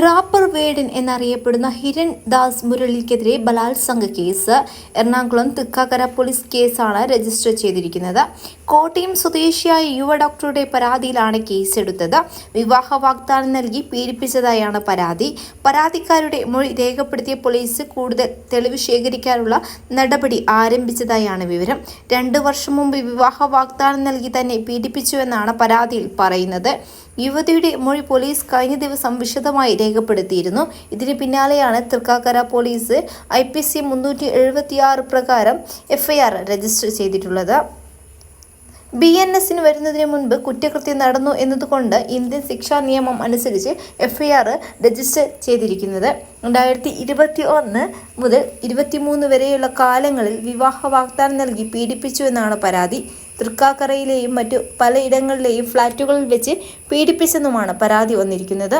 Wrapper Vedan എന്നറിയപ്പെടുന്ന ഹിരൺ ദാസ് മുരളിക്കെതിരെ ബലാത്സംഗ കേസ്. എറണാകുളം തൃക്കാക്കര പോലീസ് കേസാണ് രജിസ്റ്റർ ചെയ്തിരിക്കുന്നത്. കോട്ടയം സ്വദേശിയായ യുവ ഡോക്ടറുടെ പരാതിയിലാണ് കേസെടുത്തത്. വിവാഹ വാഗ്ദാനം നൽകി പീഡിപ്പിച്ചതായാണ് പരാതി. പരാതിക്കാരുടെ മൊഴി രേഖപ്പെടുത്തിയ പോലീസ് കൂടുതൽ തെളിവ് ശേഖരിക്കാനുള്ള നടപടി ആരംഭിച്ചതായാണ് വിവരം. രണ്ടു വർഷം മുമ്പ് വിവാഹ വാഗ്ദാനം നൽകി തന്നെ പീഡിപ്പിച്ചുവെന്നാണ് പരാതിയിൽ പറയുന്നത്. യുവതിയുടെ മൊഴി പോലീസ് കഴിഞ്ഞ ദിവസം വിശദമായി രേഖപ്പെടുത്തിയിരുന്നു. ഇതിന് പിന്നാലെയാണ് Thrikkakara police I P C മുന്നൂറ്റി എഴുപത്തിയാറ് പ്രകാരം എഫ്ഐആർ രജിസ്റ്റർ ചെയ്തിട്ടുള്ളത്. ബി എൻ എസിന് വരുന്നതിന് മുൻപ് കുറ്റകൃത്യം നടന്നു എന്നതുകൊണ്ട് ഇന്ത്യൻ ശിക്ഷാ നിയമം അനുസരിച്ച് എഫ്ഐആർ രജിസ്റ്റർ ചെയ്തിരിക്കുന്നത്. രണ്ടായിരത്തി ഇരുപത്തി ഒന്ന് മുതൽ ഇരുപത്തിമൂന്ന് വരെയുള്ള കാലങ്ങളിൽ വിവാഹ വാഗ്ദാനം നൽകി പീഡിപ്പിച്ചു എന്നാണ് പരാതി. തൃക്കാക്കരയിലെയും മറ്റു പലയിടങ്ങളിലെയും ഫ്ളാറ്റുകളിൽ വെച്ച് പീഡിപ്പിച്ചെന്നുമാണ് പരാതി വന്നിരിക്കുന്നത്.